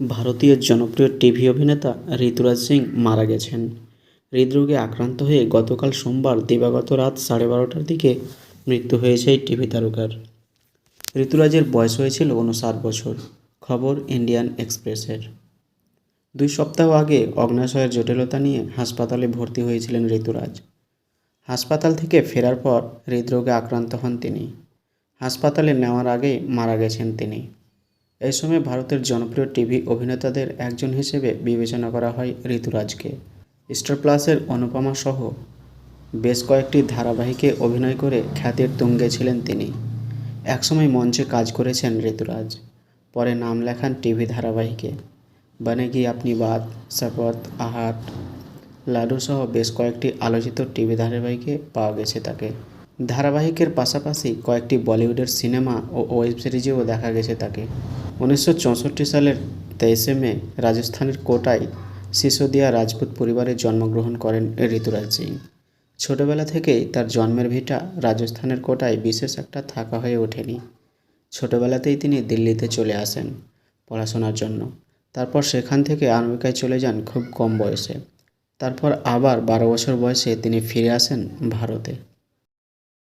ভারতীয় জনপ্রিয় টিভি অভিনেতা ঋতুরাজ সিং মারা গেছেন। হৃদরোগে আক্রান্ত হয়ে গতকাল সোমবার দিবাগত রাত সাড়ে বারোটার দিকে মৃত্যু হয়েছে এই টিভি তারকার। ঋতুরাজের বয়স হয়েছিল উনষাট বছর, খবর ইন্ডিয়ান এক্সপ্রেসের। দুই সপ্তাহ আগে অগ্নাশয়ের জটিলতা নিয়ে হাসপাতালে ভর্তি হয়েছিলেন ঋতুরাজ। হাসপাতাল থেকে ফেরার পর হৃদরোগে আক্রান্ত হন তিনি। হাসপাতালে নেওয়ার আগেই মারা গেছেন তিনি। এই সময় ভারতের জনপ্রিয় টিভি অভিনেতাদের একজন হিসেবে বিবেচনা করা হয় ঋতুরাজকে। স্টার প্লাসের অনুপমা সহ বেশ কয়েকটি ধারাবাহিকে অভিনয় করে খ্যাতির তুঙ্গে ছিলেন তিনি। একসময় মঞ্চে কাজ করেছেন ঋতুরাজ, পরে নাম লেখান টিভি ধারাবাহিকে। বনেগি আপনি বাত শপথ, আহাট, লাডু সহ বেশ কয়েকটি আলোচিত টিভি ধারাবাহিকে পাওয়া গেছে তাকে। ধারাবাহিকের পাশাপাশি কয়েকটি বলিউডের সিনেমা ও ওয়েব সিরিজেও দেখা গেছে তাকে। উনিশশো চৌষট্টি সালের তেইশে মে রাজস্থানের কোটায় সিসোদিয়া রাজপুত পরিবারে জন্মগ্রহণ করেন ঋতুরাজ সিং। ছোটবেলা থেকেই তার জন্মের ভিটা রাজস্থানের কোটায় বিশেষ একটা থাকা হয়ে ওঠেনি। ছোটবেলাতেই তিনি দিল্লিতে চলে আসেন পড়াশোনার জন্য। তারপর সেখান থেকে আমেরিকায় চলে যান খুব কম বয়সে। তারপর আবার বারো বছর বয়সে তিনি ফিরে আসেন ভারতে।